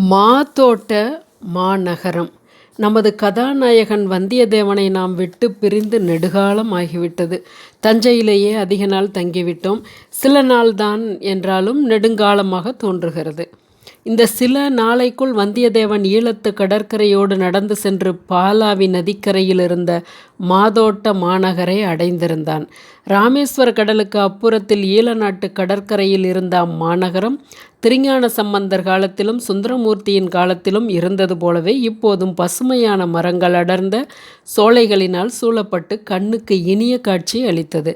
மாதோட்ட மாநகரம். நமது கதாநாயகன் வந்தியத்தேவனை நாம் விட்டு பிரிந்து நெடுகாலம் ஆகிவிட்டது. தஞ்சையிலேயே அதிக நாள் தங்கிவிட்டோம். சில நாள்தான் என்றாலும் நெடுங்காலமாக தோன்றுகிறது. இந்த சில நாளைக்குள் வந்தியத்தேவன் ஈழத்து கடற்கரையோடு நடந்து சென்று பாலாவி நதிக்கரையில் இருந்த மாதோட்ட மாநகரை அடைந்திருந்தான். ராமேஸ்வர கடலுக்கு அப்புறத்தில் ஈழ நாட்டு கடற்கரையில் இருந்த அம்மாநகரம் திருஞான சம்பந்தர் காலத்திலும் சுந்தரமூர்த்தியின் காலத்திலும் இருந்தது போலவே இப்போதும் பசுமையான மரங்கள் அடர்ந்த சோலைகளினால் சூழப்பட்டு கண்ணுக்கு இனிய காட்சி அளித்தது.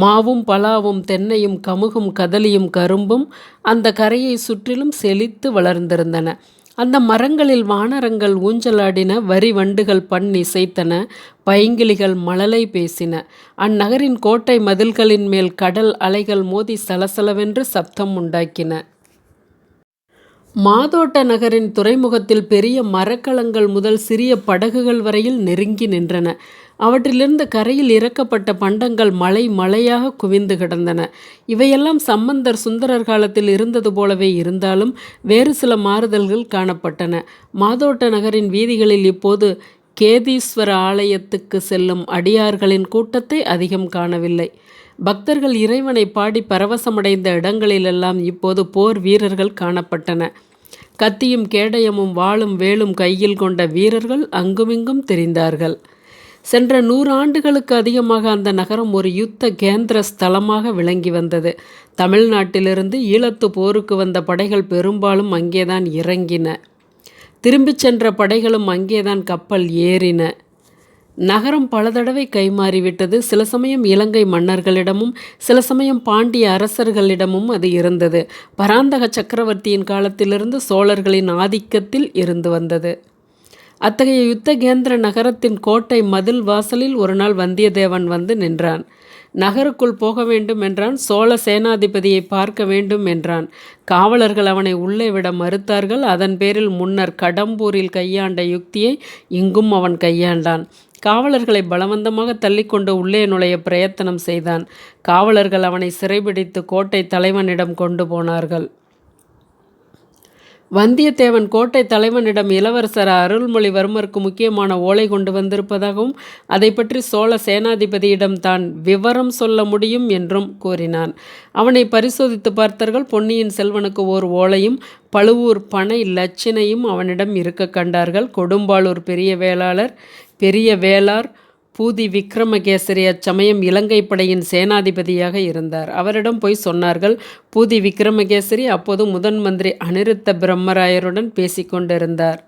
மாவும் பலாவும் தென்னையும் கமுகும் கதலியும் கரும்பும் அந்த கரையை சுற்றிலும் செழித்து வளர்ந்திருந்தன. அந்த மரங்களில் வானரங்கள் ஊஞ்சலாடின வரி வண்டுகள் பண் இசைத்தன பைங்கிளிகள் மழலை பேசின. அந்நகரின் கோட்டை மதில்களின் மேல் கடல் அலைகள் மோதி சலசலவென்று சப்தம் உண்டாக்கின. மாதோட்ட நகரின் துறைமுகத்தில் பெரிய மரக்கலங்கள் முதல் சிறிய படகுகள் வரையில் நெருங்கி நின்றன. அவற்றிலிருந்து கரையில் இறக்கப்பட்ட பண்டங்கள் மலை மலையாக குவிந்து கிடந்தன. இவையெல்லாம் சம்பந்தர் சுந்தரர் காலத்தில் இருந்தது போலவே இருந்தாலும் வேறு சில மாறுதல்கள் காணப்பட்டன. மாதோட்ட நகரின் வீதிகளில் இப்போது கேதீஸ்வர ஆலயத்துக்கு செல்லும் அடியார்களின் கூட்டத்தை அதிகம் காணவில்லை. பக்தர்கள் இறைவனை பாடி பரவசமடைந்த இடங்களிலெல்லாம் இப்போது போர் வீரர்கள் காணப்பட்டன. கத்தியும் கேடயமும் வாளும் வேலும் கையில் கொண்ட வீரர்கள் அங்குமிங்கும் தெரிந்தார்கள். சென்ற நூறு ஆண்டுகளுக்கு அதிகமாக அந்த நகரம் ஒரு யுத்த கேந்திர ஸ்தலமாக விளங்கி வந்தது. தமிழ்நாட்டிலிருந்து ஈழத்து போருக்கு வந்த படைகள் பெரும்பாலும் அங்கேதான் இறங்கின. திரும்பிச் சென்ற படைகளும் அங்கேதான் கப்பல் ஏறின. நகரம் பல தடவை கைமாறிவிட்டது. சில சமயம் இலங்கை மன்னர்களிடமும் சில சமயம் பாண்டிய அரசர்களிடமும் அது இருந்தது. பராந்தக சக்கரவர்த்தியின் காலத்திலிருந்து சோழர்களின் ஆதிக்கத்தில் இருந்து வந்தது. அத்தகைய யுத்தகேந்திர நகரத்தின் கோட்டை மதில் வாசலில் ஒரு நாள் வந்தியத்தேவன் வந்து நின்றான். நகருக்குள் போக வேண்டும் என்றான். சோழ சேனாதிபதியை பார்க்க வேண்டும் என்றான். காவலர்கள் அவனை உள்ளே விட மறுத்தார்கள். அதன் பேரில் முன்னர் கடம்பூரில் கையாண்ட யுக்தியை இங்கும் அவன் கையாண்டான். காவலர்களை பலவந்தமாக தள்ளிக்கொண்டு உள்ளே நுழைய பிரயத்தனம் செய்தான். காவலர்கள் அவனை சிறைபிடித்து கோட்டை தலைவனிடம் கொண்டு போனார்கள். வந்தியத்தேவன் கோட்டை தலைவனிடம் இளவரசர் அருள்மொழிவர்மருக்கு முக்கியமான ஓலை கொண்டு வந்திருப்பதாகவும் அதை பற்றி சோழ சேனாதிபதியிடம் தான் விவரம் சொல்ல முடியும் என்றும் கூறினான். அவனை பரிசோதித்து பார்த்தார்கள் பொன்னியின் செல்வனுக்கு ஓர் ஓலையும் பழுவூர் பனை லட்சினையும் அவனிடம் இருக்க கண்டார்கள். கொடும்பாளூர் பெரிய வேளாளர் பெரிய வேளார் பூதி விக்ரமகேசரி அச்சமயம் இலங்கை படையின் சேனாதிபதியாக இருந்தார். அவரிடம் போய் சொன்னார்கள் பூதி விக்ரமகேசரி அப்போது முதன் மந்திரி அனிருத்த பிரம்மராயருடன் பேசிக்கொண்டிருந்தார்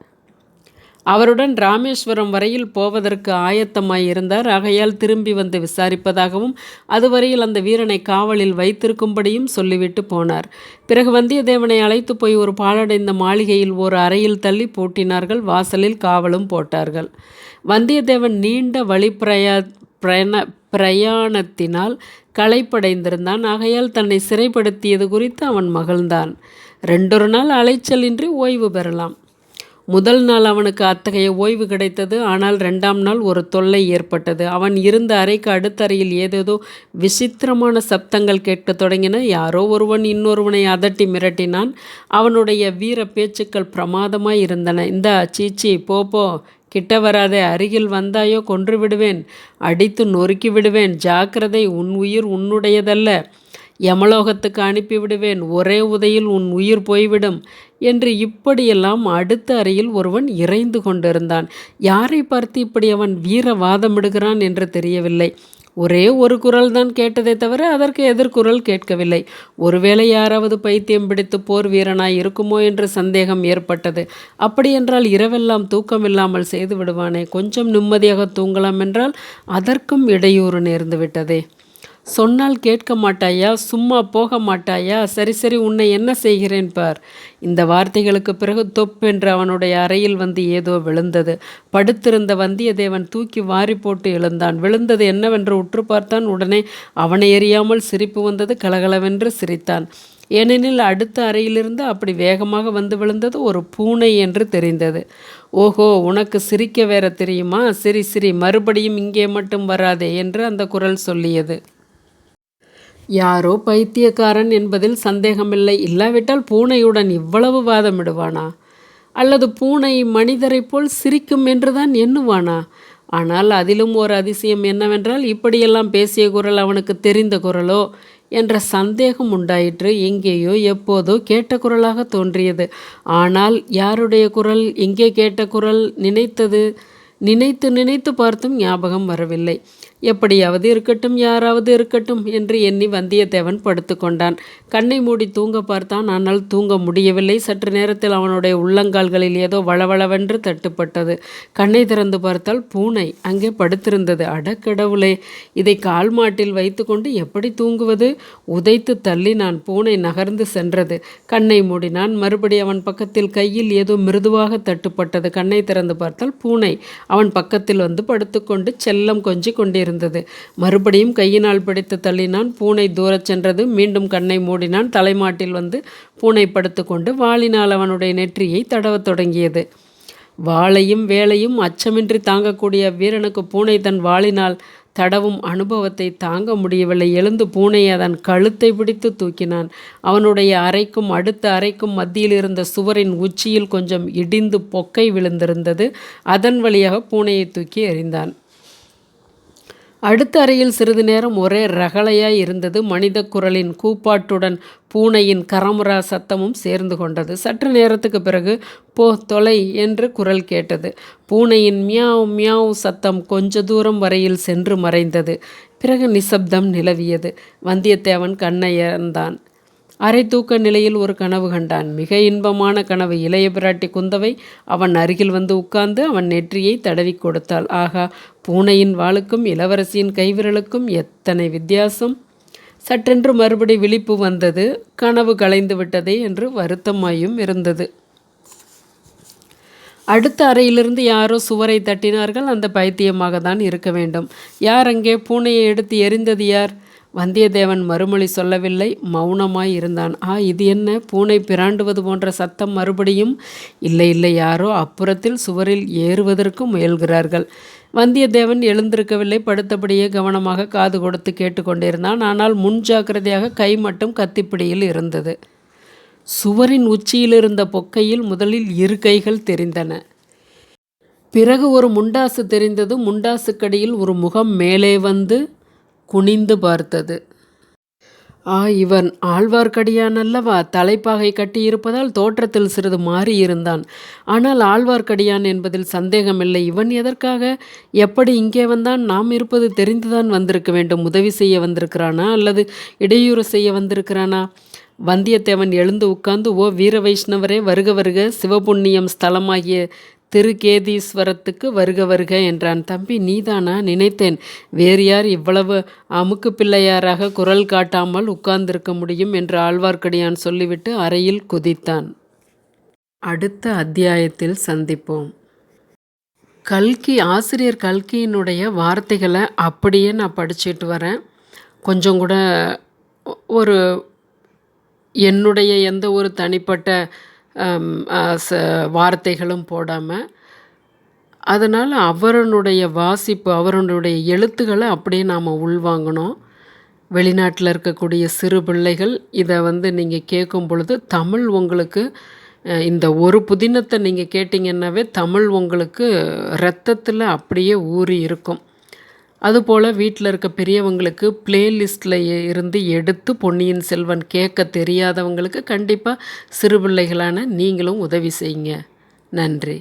அவருடன் ராமேஸ்வரம் வரையில் போவதற்கு ஆயத்தமாயிருந்தார் ஆகையால் திரும்பி வந்து விசாரிப்பதாகவும் அதுவரையில் அந்த வீரனை காவலில் வைத்திருக்கும்படியும் சொல்லிவிட்டு போனார். பிறகு வந்தியத்தேவனை அழைத்து போய் ஒரு பாழடைந்த மாளிகையில் ஒரு அறையில் தள்ளி பூட்டினார்கள். வாசலில் காவலும் போட்டார்கள். வந்தியத்தேவன் நீண்ட வழி பிரயா பிரயண பிரயாணத்தினால் களைப்படைந்திருந்தான். ஆகையால் தன்னை சிறைப்படுத்தியது குறித்து அவன் மகிழ்ந்தான். ரெண்டொரு நாள் அலைச்சலின்றி ஓய்வு பெறலாம். முதல் நாள் அவனுக்கு அத்தகைய ஓய்வு கிடைத்தது. ஆனால் ரெண்டாம் நாள் ஒரு தொல்லை ஏற்பட்டது. அவன் இருந்த அறைக்கு அடுத்த அறையில் ஏதேதோ விசித்திரமான சப்தங்கள் கேட்க தொடங்கின. யாரோ ஒருவன் இன்னொருவனை அதட்டி மிரட்டினான். அவனுடைய வீர பேச்சுக்கள் பிரமாதமாய் இருந்தன. இந்த சீச்சி போ போ. கிட்ட வராதே அருகில் வந்தாயோ கொன்று விடுவேன் அடித்து நொறுக்கி விடுவேன் ஜாக்கிரதை உன் உயிர் உன்னுடையதல்ல. யமலோகத்துக்கு அனுப்பிவிடுவேன் ஒரே உதையில் உன் உயிர் போய்விடும் என்று இப்படியெல்லாம் அடுத்த அறையில் ஒருவன் இறைந்து கொண்டிருந்தான். யாரை பார்த்து இப்படி அவன் வீர வாதமிடுகிறான் என்று தெரியவில்லை. ஒரே ஒரு குரல் தான் கேட்டதே தவிர அதற்கு எதிர்குரல் கேட்கவில்லை. ஒருவேளை யாராவது பைத்தியம் பிடித்து போர் வீரனாய் இருக்குமோ என்று சந்தேகம் ஏற்பட்டது. அப்படியென்றால் இரவெல்லாம் தூக்கம் இல்லாமல் செய்து விடுவானே. கொஞ்சம் நிம்மதியாக தூங்கலாம் என்றால் அதற்கும் இடையூறு நேர்ந்துவிட்டதே சொன்னால் கேட்க மாட்டாயா சும்மா போக மாட்டாயா? சரி சரி உன்னை என்ன செய்கிறேன் பார். இந்த வார்த்தைகளுக்கு பிறகு தொப்பென்று அவனுடைய அறையில் வந்து ஏதோ விழுந்தது. படுத்திருந்த வந்தியத்தேவன் தூக்கி வாரி போட்டு எழுந்தான். விழுந்தது என்னவென்று உற்று பார்த்தான். உடனே அவனை எறியாமல் சிரிப்பு வந்தது. கலகலவென்று சிரித்தான். ஏனெனில் அடுத்த அறையிலிருந்து அப்படி வேகமாக வந்து விழுந்தது ஒரு பூனை என்று தெரிந்தது. ஓஹோ உனக்கு சிரிக்க வேற தெரியுமா? சிரி சிரி மறுபடியும் இங்கே மட்டும் வராதே என்று அந்த குரல் சொல்லியது. யாரோ பைத்தியக்காரன் என்பதில் சந்தேகமில்லை. இல்லாவிட்டால் பூனையுடன் இவ்வளவு வாதமிடுவானா? அல்லது பூனை மனிதரைப் போல் சிரிக்கும் என்றுதான் எண்ணுவானா? ஆனால் அதிலும் ஒரு அதிசயம் என்னவென்றால் இப்படியெல்லாம் பேசிய குரல் அவனுக்கு தெரிந்த குரலோ என்ற சந்தேகம் உண்டாயிற்று. எங்கேயோ எப்போதோ கேட்ட குரலாக தோன்றியது. ஆனால் யாருடைய குரல் எங்கே கேட்ட குரல் நினைத்தது? நினைத்து நினைத்து பார்த்தும் ஞாபகம் வரவில்லை. எப்படியாவது இருக்கட்டும் யாராவது இருக்கட்டும் என்று எண்ணி வந்தியத்தேவன் படுத்து கொண்டான். கண்ணை மூடி தூங்க பார்த்தான். ஆனால் தூங்க முடியவில்லை. சற்று நேரத்தில் அவனுடைய உள்ளங்கால்களில் ஏதோ வளவளவென்று தட்டுப்பட்டது. கண்ணை திறந்து பார்த்தால் பூனை அங்கே படுத்திருந்தது. அடக்கடவுளே இதை கால் மாட்டில் வைத்துக்கொண்டு எப்படி தூங்குவது? உதைத்து தள்ளி நான் பூனை நகர்ந்து சென்றது. கண்ணை மூடினான். மறுபடி அவன் பக்கத்தில் கையில் ஏதோ மிருதுவாக தட்டுப்பட்டது. கண்ணை திறந்து பார்த்தால் பூனை அவன் பக்கத்தில் வந்து படுத்துக்கொண்டு செல்லம் கொஞ்சி கொண்டிருந்தது. மறுபடியும் கையினால் பிடித்து தள்ளினான். பூனை தூரச் சென்றது. மீண்டும் கண்ணை மூடினான். தலைமாட்டில் வந்து பூனை படுத்துக்கொண்டு வாளினால் அவனுடைய நெற்றியை தடவத் தொடங்கியது. வாளையும் வேலையும் அச்சமின்றி தாங்கக்கூடிய வீரனுக்கு பூனை தன் வாளினால் தடவும் அனுபவத்தை தாங்க முடியவில்லை. எழுந்து பூனை அதன் கழுத்தை பிடித்து தூக்கினான். அவனுடைய அறைக்கும் அடுத்த அறைக்கும் மத்தியில் இருந்த சுவரின் உச்சியில் கொஞ்சம் இடிந்து பொக்கை விழுந்திருந்தது. அதன் வழியாக பூனையை தூக்கி எறிந்தான். அடுத்த அறையில் சிறிது நேரம் ஒரே ரகளையாய் இருந்தது. மனித குரலின் கூப்பாட்டுடன் பூனையின் கரமுரா சத்தமும் சேர்ந்து கொண்டது. சற்று நேரத்துக்கு பிறகு போ தொலை என்று குரல் கேட்டது. பூனையின் மியாவ் மியாவ் சத்தம் கொஞ்ச தூரம் வரையில் சென்று மறைந்தது. பிறகு நிசப்தம் நிலவியது. வந்தியத்தேவன் கண்ணையர்ந்தான். அரை தூக்க நிலையில் ஒரு கனவு கண்டான். மிக இன்பமான கனவு. இளைய பிராட்டி குந்தவை அவன் அருகில் வந்து உட்கார்ந்து அவன் நெற்றியை தடவி கொடுத்தாள். ஆகா பூனையின் வாளுக்கும் இளவரசியின் கைவிரலுக்கும் எத்தனை வித்தியாசம்? சற்றென்று மறுபடி விழிப்பு வந்தது. கனவு கலைந்து விட்டதே என்று வருத்தமாயும் இருந்தது. அடுத்த அறையிலிருந்து யாரோ சுவரை தட்டினார்கள். அந்த பைத்தியமாக தான் இருக்க வேண்டும். யார் அங்கே பூனையை எடுத்து எரிந்தது யார்? வந்தியத்தேவன் மறுமொழி சொல்லவில்லை மௌனமாய் இருந்தான். ஆ இது என்ன? பூனை பிராண்டுவது போன்ற சத்தம் மறுபடியும் இல்லை இல்லை யாரோ அப்புறத்தில் சுவரில் ஏறுவதற்கு முயல்கிறார்கள். வந்தியத்தேவன் எழுந்திருக்கவில்லை. படுத்தபடியே கவனமாக காது கொடுத்து கேட்டுக்கொண்டிருந்தான் ஆனால் முன் ஜாக்கிரதையாக கை மட்டும் கத்திப்பிடியில் இருந்தது. சுவரின் உச்சியில் இருந்த பொக்கையில் முதலில் இரு கைகள் தெரிந்தன. பிறகு ஒரு முண்டாசு தெரிந்தது. முண்டாசுக்கடியில் ஒரு முகம் மேலே வந்து குனிந்து பார்த்தது. ஆ இவன் ஆழ்வார்க்கடியான் அல்லவா? தலைப்பாகை கட்டியிருப்பதால் தோற்றத்தில் சிறிது மாறியிருந்தான். ஆனால் ஆழ்வார்க்கடியான் என்பதில் சந்தேகமில்லை. இவன் எதற்காக? எப்படி இங்கே வந்தான்? நாம் இருப்பது தெரிந்துதான் வந்திருக்க வேண்டும். உதவி செய்ய வந்திருக்கிறானா? அல்லது இடையூறு செய்ய வந்திருக்கிறானா? வந்தியத்தேவன் எழுந்து உட்கார்ந்து ஓ வீர வைஷ்ணவரே வருக வருக. சிவபுண்ணியம் ஸ்தலமாகிய திருக்கேதீஸ்வரத்துக்கு வருக வருக என்றான். தம்பி நீதானா? நினைத்தேன். வேறு யார் இவ்வளவு அமுக்கு பிள்ளையாராக குரல் காட்டாமல் உட்கார்ந்திருக்க முடியும்? என்று ஆழ்வார்க்கடியான் சொல்லிவிட்டு அறையில் குதித்தான். அடுத்த அத்தியாயத்தில் சந்திப்போம். கல்கி ஆசிரியர் கல்கியினுடைய வார்த்தைகளை அப்படியே நான் படிச்சுட்டு வரேன். கொஞ்சம் கூட ஒரு என்னுடைய எந்த ஒரு தனிப்பட்ட ச வார்த்தைகளும் போடாமல் அதனால் அவரனுடைய வாசிப்பு அவரனுடைய எழுத்துக்களை அப்படியே நாம் உள்வாங்கணும். வெளிநாட்டில் இருக்கக்கூடிய சிறு பிள்ளைகள் இதை வந்து நீங்கள் கேட்கும் பொழுது தமிழ் உங்களுக்கு இந்த ஒரு புதினத்தை நீங்கள் கேட்டிங்கன்னாவே தமிழ் உங்களுக்கு ரத்தத்தில் அப்படியே ஊறி இருக்கும். அதுபோல் வீட்டில் இருக்க பெரியவங்களுக்கு பிளேலிஸ்டில் இருந்து எடுத்து பொன்னியின் செல்வன் கேட்க தெரியாதவங்களுக்கு கண்டிப்பாக சிறு பிள்ளைகளான நீங்களும் உதவி செய்யுங்க. நன்றி.